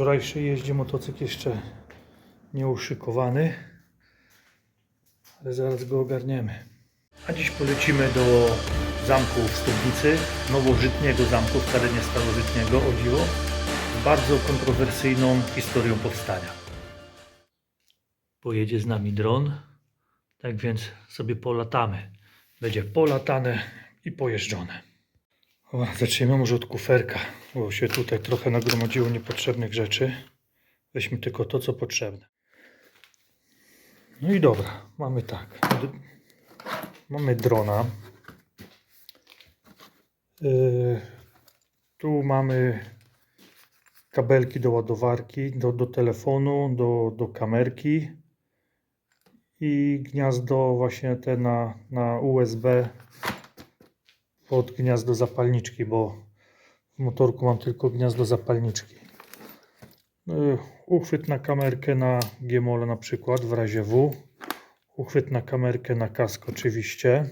Wczorajszej jeździe motocykl jeszcze nieuszykowany, ale zaraz go ogarniemy. A dziś polecimy do zamku w Studnicy, nowożytnego zamku, wcale nie starożytnego, o dziwo, z bardzo kontrowersyjną historią powstania. Pojedzie z nami dron, tak więc sobie polatamy. Będzie polatane i pojeżdżone. Dobra, zaczniemy może od kuferka, bo się tutaj trochę nagromadziło niepotrzebnych rzeczy. Weźmy tylko to, co potrzebne. No i dobra, mamy tak. Mamy drona. Yy, tu mamy kabelki do ładowarki, do, do telefonu, do, do kamerki i gniazdo właśnie te na, na USB pod gniazdo zapalniczki, bo w motorku mam tylko gniazdo zapalniczki. Yy, Uchwyt na kamerkę na Gmol na przykład w razie W. Uchwyt na kamerkę na kask oczywiście.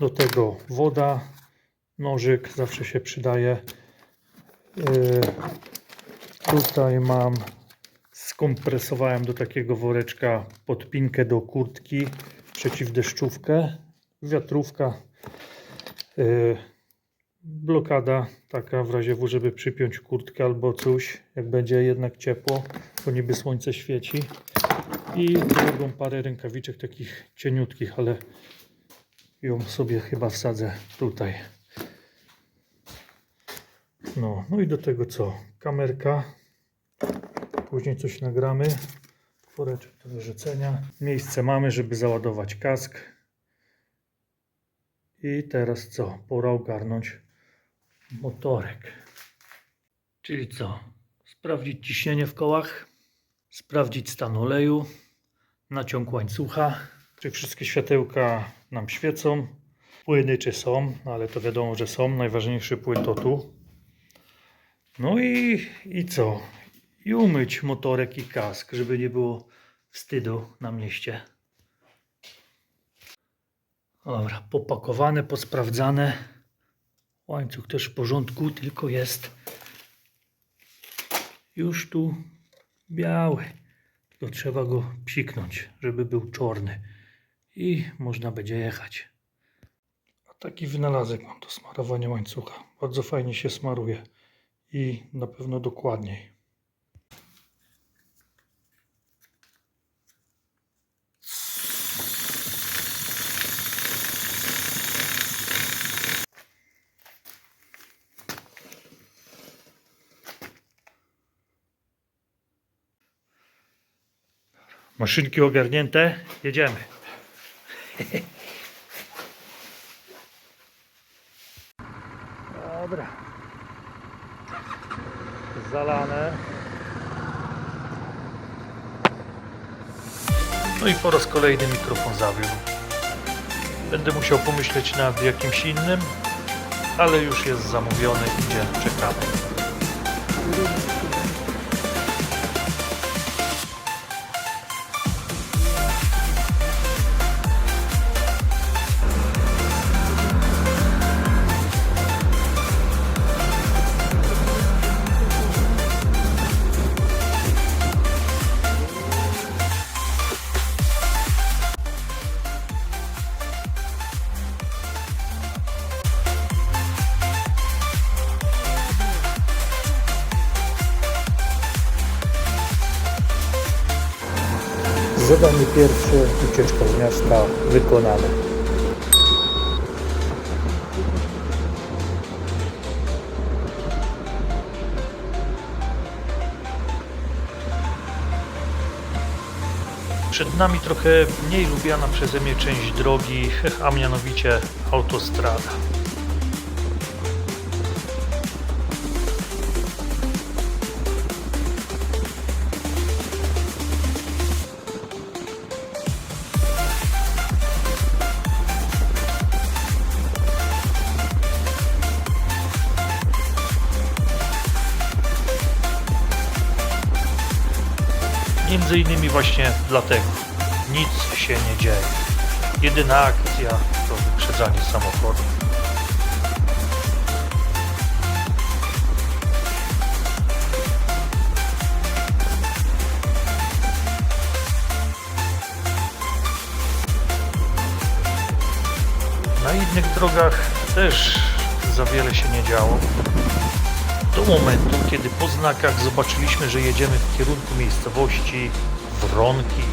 Do tego woda, nożyk zawsze się przydaje. Yy, Tutaj mam skompresowałem do takiego woreczka podpinkę do kurtki przeciwdeszczówkę, wiatrówka, yy, blokada taka w razie W, żeby przypiąć kurtkę albo coś, jak będzie jednak ciepło, bo niby słońce świeci i drugą parę rękawiczek takich cieniutkich, ale ją sobie chyba wsadzę tutaj. No, no i do tego co? Kamerka. Później coś nagramy. Woreczek do wyrzucenia. Miejsce mamy, żeby załadować kask. I teraz co? Pora ogarnąć motorek. Czyli co? Sprawdzić ciśnienie w kołach, sprawdzić stan oleju, naciąg łańcucha, czy wszystkie światełka nam świecą. Płyny czy są, no ale to wiadomo, że są. Najważniejszy płyn to tu. No i, i co? I umyć motorek i kask, żeby nie było wstydu na mieście. Dobra, popakowane, posprawdzane. Łańcuch też w porządku, tylko jest już tu biały. Tylko trzeba go psiknąć, żeby był czarny. I można będzie jechać. A taki wynalazek mam do smarowania łańcucha. Bardzo fajnie się smaruje i na pewno dokładniej. Maszynki ogarnięte, jedziemy. Dobra. Zalane. No i po raz kolejny mikrofon zawiódł. Będę musiał pomyśleć nad jakimś innym, ale już jest zamówiony, idzie, czekamy. Pierwsze, ucieczka z miasta wykonane. Przed nami trochę mniej lubiana przeze mnie część drogi, a mianowicie autostrada. Dlatego nic się nie dzieje. Jedyna akcja to wyprzedzanie samochodu. Na innych drogach też za wiele się nie działo. Do momentu, kiedy po znakach zobaczyliśmy, że jedziemy w kierunku miejscowości громкий.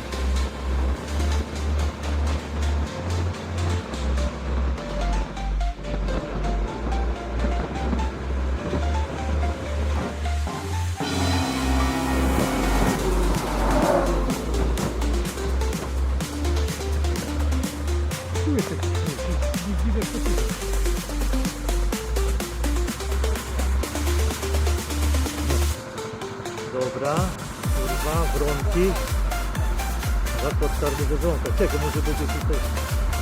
Czego może będzie tutaj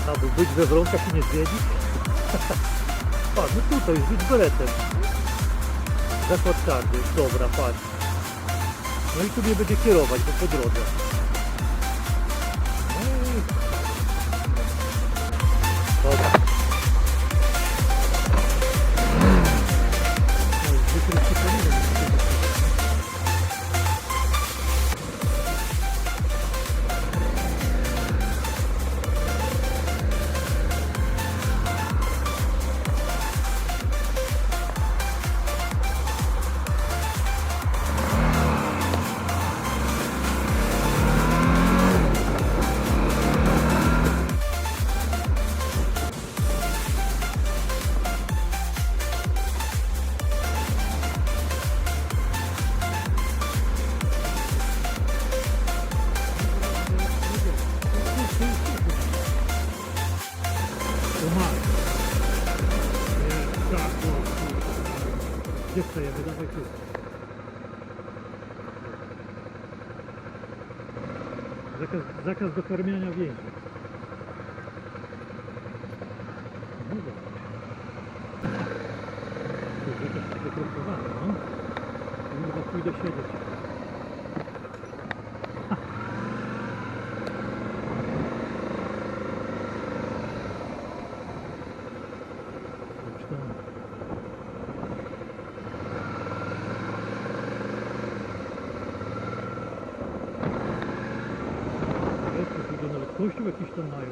albo być we wronkach i nie zwiedzić? patrz, no tutaj, być beretem. Zakład czarny, dobra, patrz. No i tu mnie będzie kierować, bo po drodze. No Dobra. Gdzie stajemy? Dawaj tu. Zakaz, zakaz dokarmiania więźniów. No dobra. Tu zakaz fotografowania, no. Kurwa, pójdę siedzieć. Chodź tam. Jest, to wygląda, nawet kościół jakiś tam mają.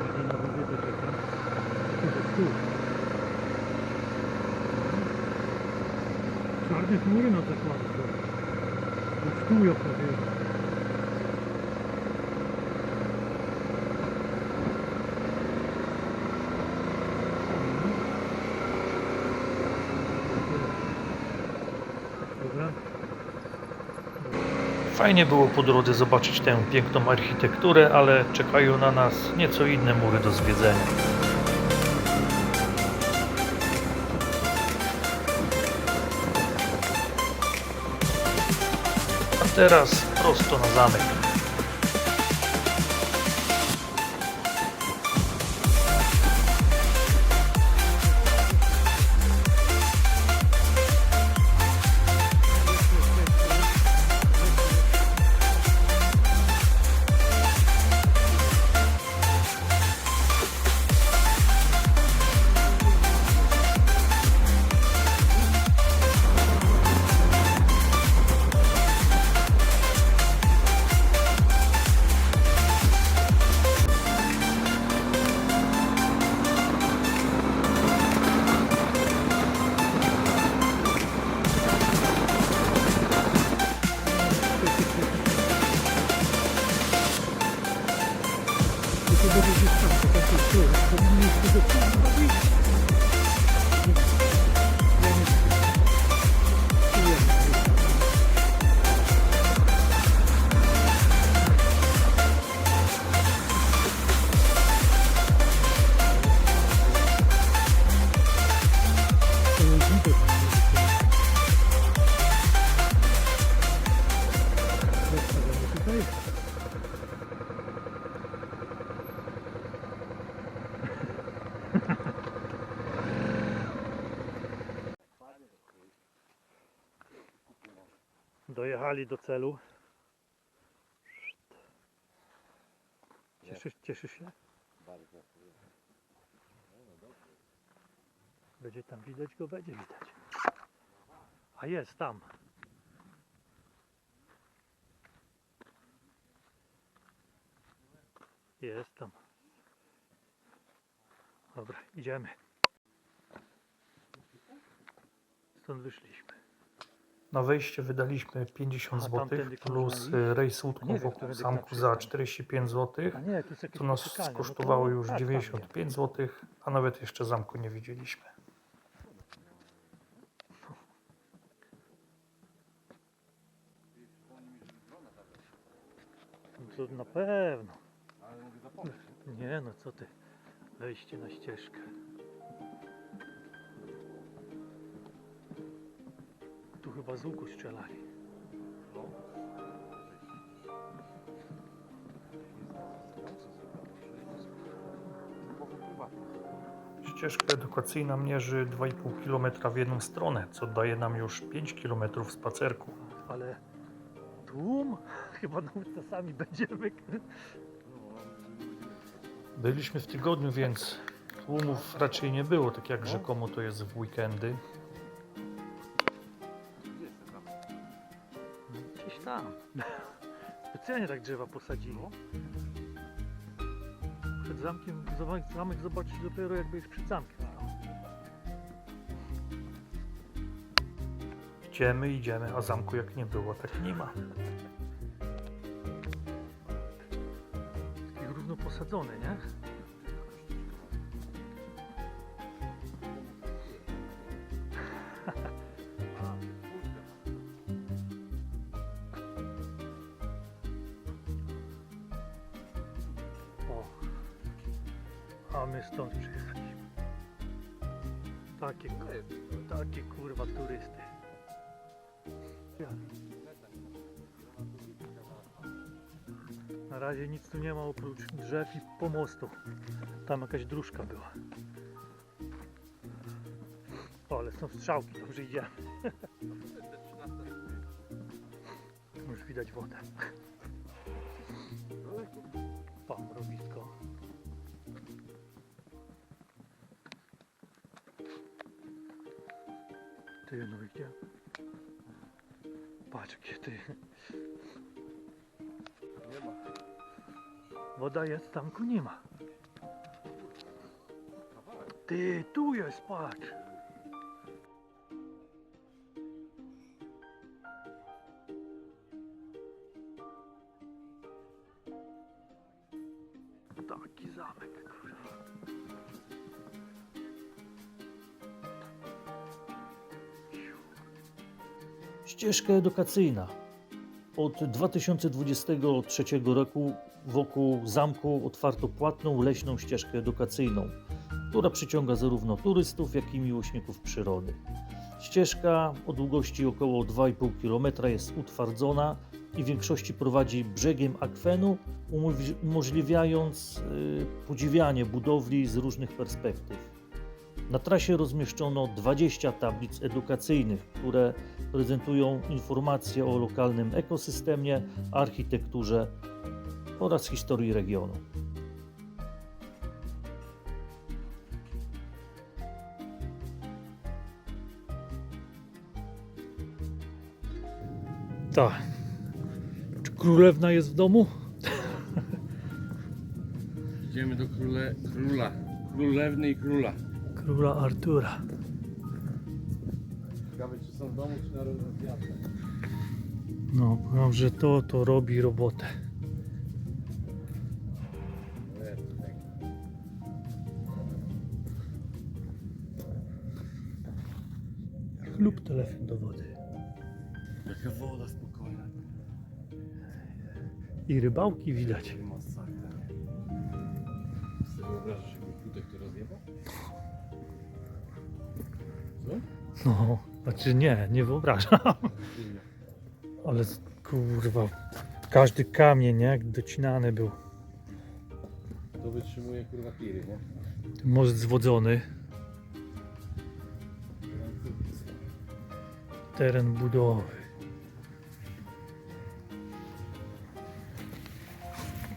Ładnie na wizytę czekam. Kurde, tu. Czarne chmury nad zakładem. są. Już tu ja powiem. Dobra. Fajnie było po drodze zobaczyć tę piękną architekturę, ale czekają na nas nieco inne mury do zwiedzenia. Teraz prosto na zamek. Zostawiamy tutaj. Dojechali do celu. Cieszysz, cieszysz się? Bardzo. Będzie tam widać go? Będzie widać. A jest tam. Jest tam. Dobra, idziemy. Stąd wyszliśmy. Na wejście wydaliśmy 50 A, zł plus rejs łódką wokół zamku tak za przyjechać. 45 zł. To nas no to kosztowało już tak, tam 95 zł, a nawet jeszcze zamku nie widzieliśmy. nie. To na pewno. Nie no, co ty. Wejście na ścieżkę. Tu chyba z łuku strzelali. Ścieżka edukacyjna mierzy 2,5 km w jedną stronę, co daje nam już 5 km spacerku. Ale tłum? Chyba nawet czasami będziemy. Byliśmy w tygodniu, więc tłumów raczej nie było, tak jak rzekomo to jest w weekendy. Gdzieś tam. Specjalnie tak drzewa posadzili. Przed zamkiem, zamek, zamek zobaczyć dopiero jakby już przed zamkiem. Idziemy, idziemy, a zamku jak nie było, tak nie ma. Takie równo posadzone, nie? Tu nie ma oprócz drzew i pomostu. Tam jakaś dróżka była. O, ale są strzałki, dobrze idziemy. Już widać wodę. Pan mrowisko. Ty no idzie. Patrz jakie ty. Woda jest, tamku nie ma. Ty, tu jest, patrz. Taki zamek, kurwa. Ścieżka edukacyjna. Od 2023 roku wokół zamku otwarto płatną leśną ścieżkę edukacyjną, która przyciąga zarówno turystów, jak i miłośników przyrody. Ścieżka o długości około 2,5 km jest utwardzona i w większości prowadzi brzegiem akwenu, umożliwiając y, podziwianie budowli z różnych perspektyw. Na trasie rozmieszczono 20 tablic edukacyjnych, które prezentują informacje o lokalnym ekosystemie, architekturze oraz historii regionu. Tak. Czy królewna jest w domu? Idziemy do króle, króla, królewny i króla. Króla Artura. Ciekawe czy są w domu, czy na. No, powiem, że to, to robi robotę. Lub telefon do wody. Jaka woda spokojna. I rybałki widać. Masakra. Sobie wyobrażasz, jakby Plutek to rozjebał? No, znaczy nie, nie wyobrażam. Ale kurwa, każdy kamień, nie, jak docinany był. To wytrzymuje kurwa tiry, nie? Most zwodzony. Teren budowy.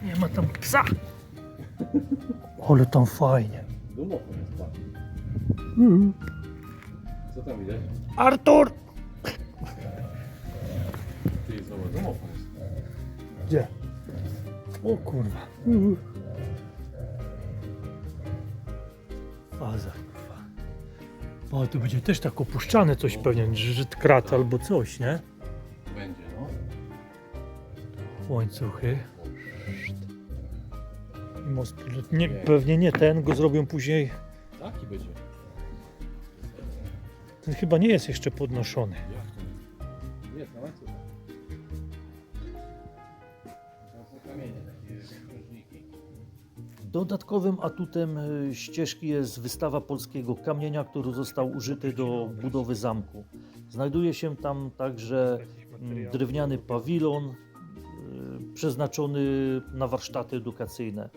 Nie ma tam psa. Ale tam fajnie. Jest pan. Co tam widać? Artur! Ty, zobacz, domofon jest. Gdzie? O kurwa. Uh. Faza kurwa. No, o, tu będzie też tak opuszczane coś pewnie, żyd krat tak. albo coś, nie? Będzie, no. Łańcuchy. Most. Nie, pewnie nie ten, go zrobią później Taki będzie. Ten chyba nie jest jeszcze podnoszony. Jest na łańcuchu. Dodatkowym atutem e, ścieżki jest wystawa polskiego kamienia, który został użyty do budowy zamku. Znajduje się tam także mm, drewniany pawilon e, przeznaczony na warsztaty edukacyjne,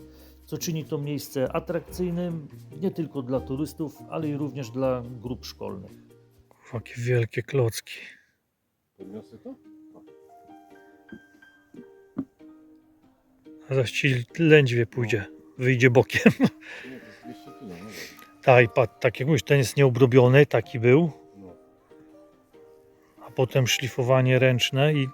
co czyni to miejsce atrakcyjnym nie tylko dla turystów, ale i również dla grup szkolnych. Jakie wielkie klocki. Podniosę to? A zaś ci lędźwie pójdzie. Wyjdzie bokiem. Nie, to jest 200 kg, no. Tak, i patrz, tak jak mówisz, ten jest nieobrobiony, taki był. No. A potem szlifowanie ręczne i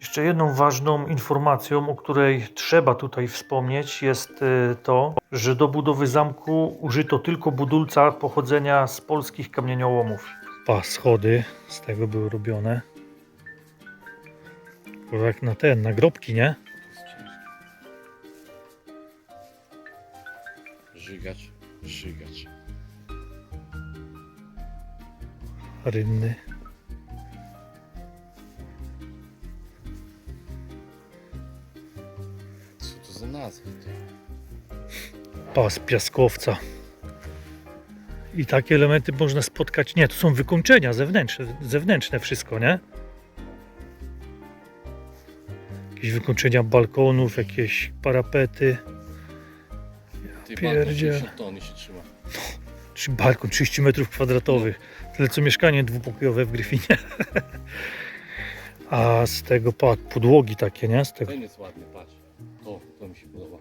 Jeszcze jedną ważną informacją, o której trzeba tutaj wspomnieć, jest y, to, że do budowy zamku użyto tylko budulca pochodzenia z polskich kamieniołomów. Pa, schody z tego były robione. Jak na ten, na grobki, nie? Żygacz, żygacz. Rynny. Ty? pas piaskowca. I takie elementy można spotkać. Nie, to są wykończenia zewnętrzne, zewnętrzne wszystko, nie? Jakieś wykończenia balkonów, jakieś parapety. Ty Pierdziel. balkon 60 ton się trzyma. Czy balkon 30 metrów kwadratowych. Tyle co mieszkanie dwupokojowe w Gryfinie. A z tego pad, podłogi takie, nie? Z tego. Ten jest ładny, patrz. Się podoba.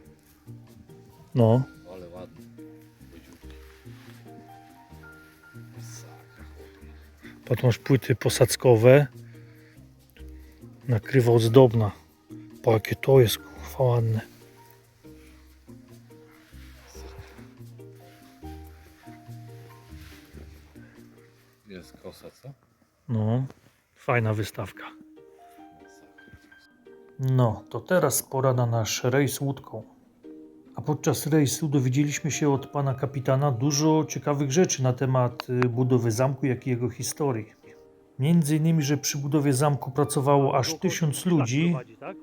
No. Ale ładny. Potem masz płyty posadzkowe. Nakrywa ozdobna. Po jakie to jest kurwa ładne. Jest kosa, co? No, fajna wystawka. No, to teraz pora na nasz rejs łódką. A podczas rejsu dowiedzieliśmy się od pana kapitana dużo ciekawych rzeczy na temat y, budowy zamku, jak i jego historii. Między innymi, że przy budowie zamku pracowało aż tysiąc ludzi,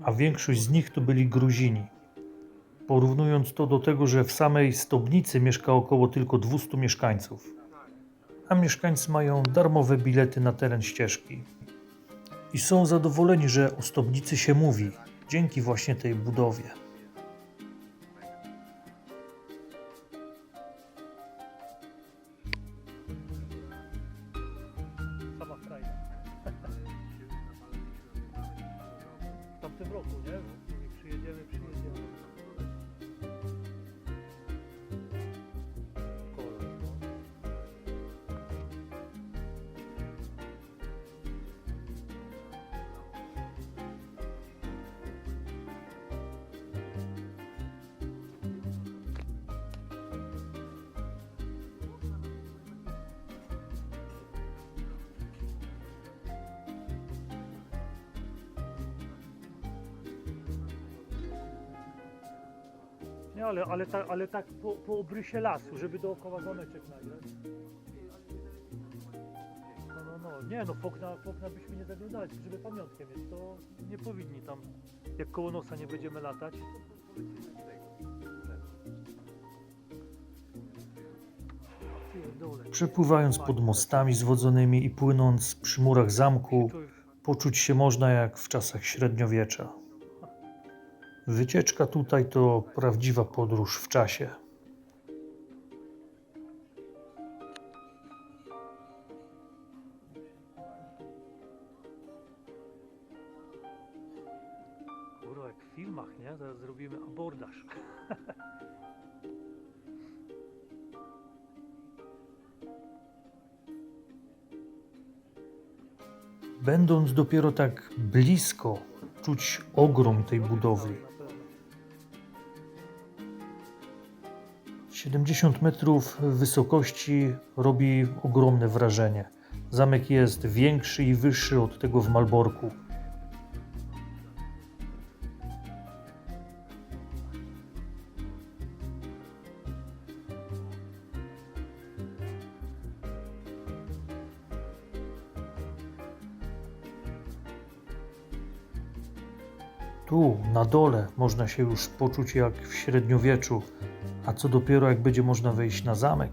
a większość z nich to byli Gruzini. Porównując to do tego, że w samej Stobnicy mieszka około tylko 200 mieszkańców, a mieszkańcy mają darmowe bilety na teren ścieżki. I są zadowoleni, że o Stobnicy się mówi, dzięki właśnie tej budowie. W tamtym roku, nie? Przyjedziemy, przyjedziemy. Ale, ale, ta, ale tak po, po obrysie lasu, żeby dookoła domeczek nagrać. No, no, no. Nie no, w okna, w okna byśmy nie zaglądali, żeby pamiątkę mieć, to nie powinni tam, jak koło nosa nie będziemy latać. Przepływając pod mostami zwodzonymi i płynąc przy murach zamku, poczuć się można jak w czasach średniowiecza. Wycieczka tutaj to prawdziwa podróż w czasie. Kurwa, jak w filmach, nie? Zaraz zrobimy abordaż. Będąc dopiero tak blisko, czuć ogrom tej budowli. 70 metrów wysokości robi ogromne wrażenie. Zamek jest większy i wyższy od tego w Malborku. Tu, na dole, można się już poczuć jak w średniowieczu, a co dopiero jak będzie można wejść na zamek.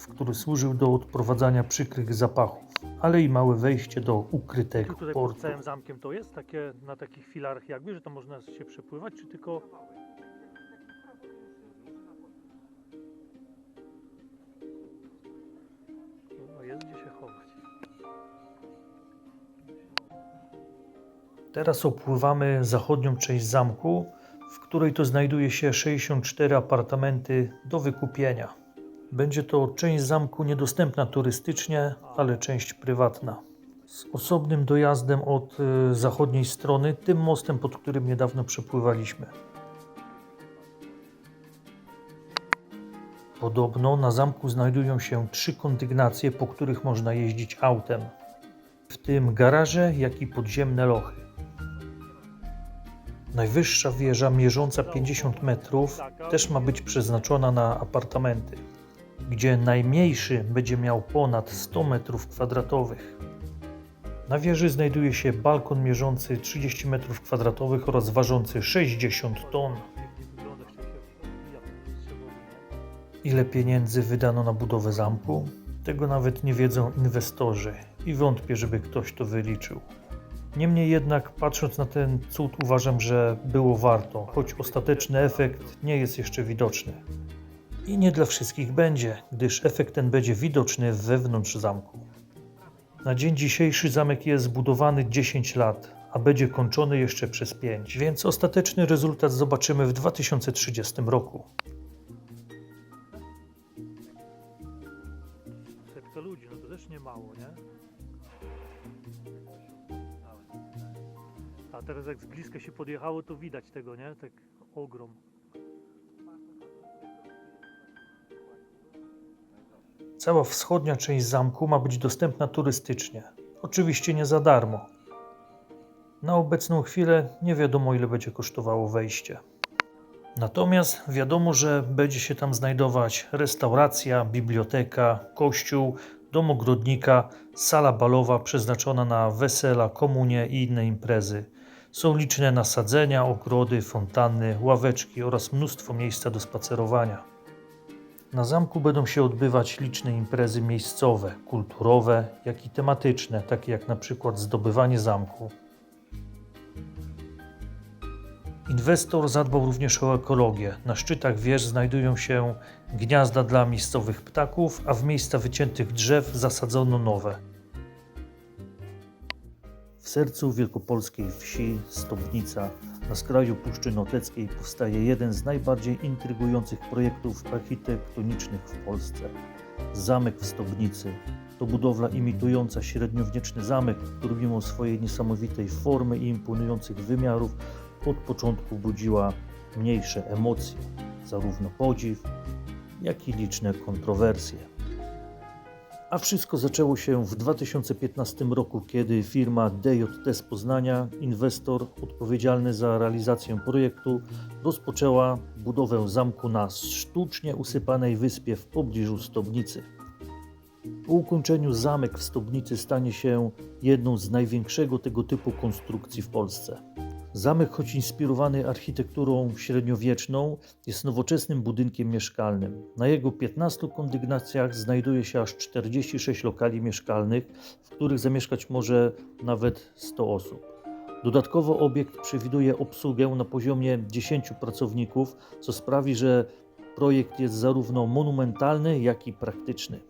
Odpływ, który służył do odprowadzania przykrych zapachów, ale i małe wejście do ukrytego tutaj pod portu. całym zamkiem to jest takie na takich filarach jakby, że to można się przepływać, czy tylko... No jest gdzie się chować. Teraz opływamy zachodnią część zamku, w której to znajduje się 64 apartamenty do wykupienia. Będzie to część zamku niedostępna turystycznie, ale część prywatna. Z osobnym dojazdem od y, zachodniej strony, tym mostem, pod którym niedawno przepływaliśmy. Podobno na zamku znajdują się trzy kondygnacje, po których można jeździć autem, w tym garaże, jak i podziemne lochy. Najwyższa wieża, mierząca 50 metrów, też ma być przeznaczona na apartamenty, gdzie najmniejszy będzie miał ponad 100 metrów kwadratowych. Na wieży znajduje się balkon mierzący 30 metrów kwadratowych oraz ważący 60 ton. Ile pieniędzy wydano na budowę zamku? Tego nawet nie wiedzą inwestorzy i wątpię, żeby ktoś to wyliczył. Niemniej jednak, patrząc na ten cud, uważam, że było warto, choć ostateczny efekt nie jest jeszcze widoczny. I nie dla wszystkich będzie, gdyż efekt ten będzie widoczny wewnątrz zamku. Na dzień dzisiejszy zamek jest zbudowany 10 lat, a będzie kończony jeszcze przez 5, więc ostateczny rezultat zobaczymy w 2030 roku. Setka ludzi, no to też nie mało, nie? A teraz jak z bliska się podjechało, to widać tego, nie? Tak ogrom. Cała wschodnia część zamku ma być dostępna turystycznie. Oczywiście nie za darmo. Na obecną chwilę nie wiadomo, ile będzie kosztowało wejście. Natomiast wiadomo, że będzie się tam znajdować restauracja, biblioteka, kościół, dom ogrodnika, sala balowa przeznaczona na wesela, komunie i inne imprezy. Są liczne nasadzenia, ogrody, fontanny, ławeczki oraz mnóstwo miejsca do spacerowania. Na zamku będą się odbywać liczne imprezy miejscowe, kulturowe, jak i tematyczne, takie jak na przykład zdobywanie zamku. Inwestor zadbał również o ekologię. Na szczytach wież znajdują się gniazda dla miejscowych ptaków, a w miejsca wyciętych drzew zasadzono nowe. W sercu wielkopolskiej wsi Stobnica, na skraju Puszczy Noteckiej, powstaje jeden z najbardziej intrygujących projektów architektonicznych w Polsce. Zamek w Stobnicy. To budowla imitująca średniowieczny zamek, który mimo swojej niesamowitej formy i imponujących wymiarów od początku budziła mniejsze emocje, zarówno podziw, jak i liczne kontrowersje. A wszystko zaczęło się w 2015 roku, kiedy firma DJT z Poznania, inwestor odpowiedzialny za realizację projektu, rozpoczęła budowę zamku na sztucznie usypanej wyspie w pobliżu Stobnicy. Po ukończeniu zamek w Stobnicy stanie się jedną z największego tego typu konstrukcji w Polsce. Zamek, choć inspirowany architekturą średniowieczną, jest nowoczesnym budynkiem mieszkalnym. Na jego 15 kondygnacjach znajduje się aż 46 lokali mieszkalnych, w których zamieszkać może nawet 100 osób. Dodatkowo obiekt przewiduje obsługę na poziomie 10 pracowników, co sprawi, że projekt jest zarówno monumentalny, jak i praktyczny.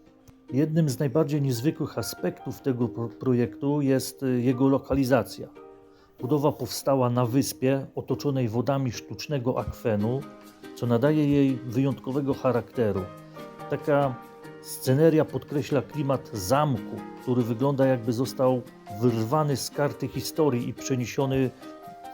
Jednym z najbardziej niezwykłych aspektów tego pro- projektu jest jego lokalizacja. Budowa powstała na wyspie otoczonej wodami sztucznego akwenu, co nadaje jej wyjątkowego charakteru. Taka sceneria podkreśla klimat zamku, który wygląda jakby został wyrwany z karty historii i przeniesiony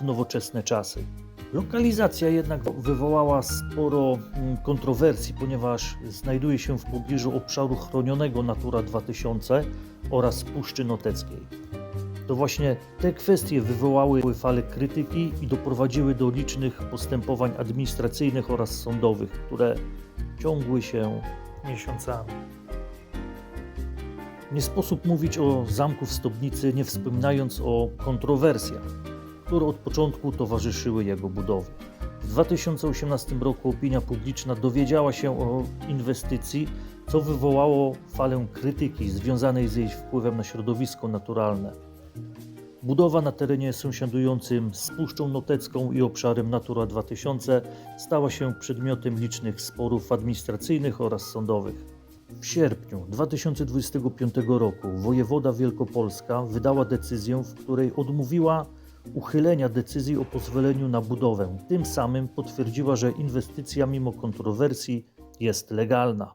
w nowoczesne czasy. Lokalizacja jednak wywołała sporo mm, kontrowersji, ponieważ znajduje się w pobliżu obszaru chronionego Natura 2000 oraz Puszczy Noteckiej. To właśnie te kwestie wywołały falę krytyki i doprowadziły do licznych postępowań administracyjnych oraz sądowych, które ciągły się Miesiącami. Nie sposób mówić o zamku w Stobnicy, nie wspominając o kontrowersjach, które od początku towarzyszyły jego budowie. W 2018 roku opinia publiczna dowiedziała się o inwestycji, co wywołało falę krytyki związanej z jej wpływem na środowisko naturalne. Budowa na terenie sąsiadującym z Puszczą Notecką i obszarem Natura 2000 stała się przedmiotem licznych sporów administracyjnych oraz sądowych. W sierpniu 2025 roku wojewoda Wielkopolska wydała decyzję, w której odmówiła uchylenia decyzji o pozwoleniu na budowę. Tym samym potwierdziła, że inwestycja mimo kontrowersji jest legalna.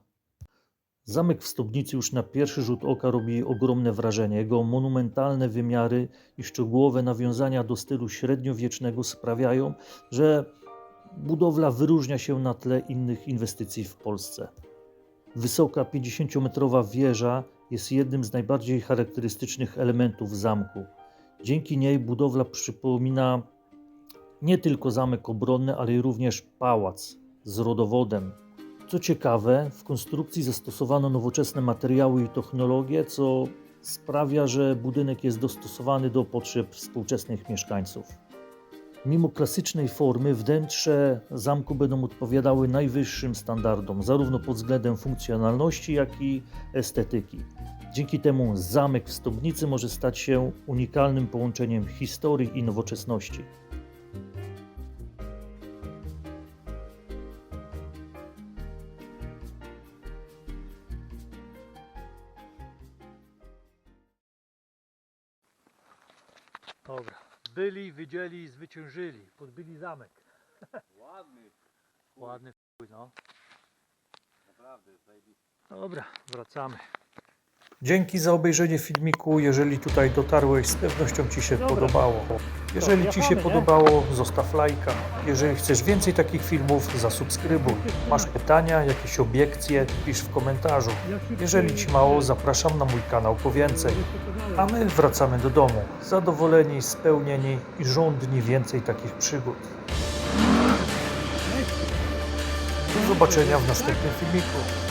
Zamek w Stobnicy już na pierwszy rzut oka robi ogromne wrażenie. Jego monumentalne wymiary i szczegółowe nawiązania do stylu średniowiecznego sprawiają, że budowla wyróżnia się na tle innych inwestycji w Polsce. Wysoka 50-metrowa wieża jest jednym z najbardziej charakterystycznych elementów zamku. Dzięki niej budowla przypomina nie tylko zamek obronny, ale również pałac z rodowodem. Co ciekawe, w konstrukcji zastosowano nowoczesne materiały i technologie, co sprawia, że budynek jest dostosowany do potrzeb współczesnych mieszkańców. Mimo klasycznej formy, wnętrze zamku będą odpowiadały najwyższym standardom, zarówno pod względem funkcjonalności, jak i estetyki. Dzięki temu zamek w Stobnicy może stać się unikalnym połączeniem historii i nowoczesności. Byli, widzieli, zwyciężyli. Podbili zamek. Ładny, Ładny chuj, no. naprawdę, zajebisty. Dobra, wracamy. Dzięki za obejrzenie filmiku. Jeżeli tutaj dotarłeś, z pewnością Ci się Dobra. podobało. Jeżeli Ci się podobało, zostaw lajka. Jeżeli chcesz więcej takich filmów, zasubskrybuj. Masz pytania, jakieś obiekcje, pisz w komentarzu. Jeżeli Ci mało, zapraszam na mój kanał po więcej. A my wracamy do domu, zadowoleni, spełnieni i żądni więcej takich przygód. Do zobaczenia w następnym filmiku.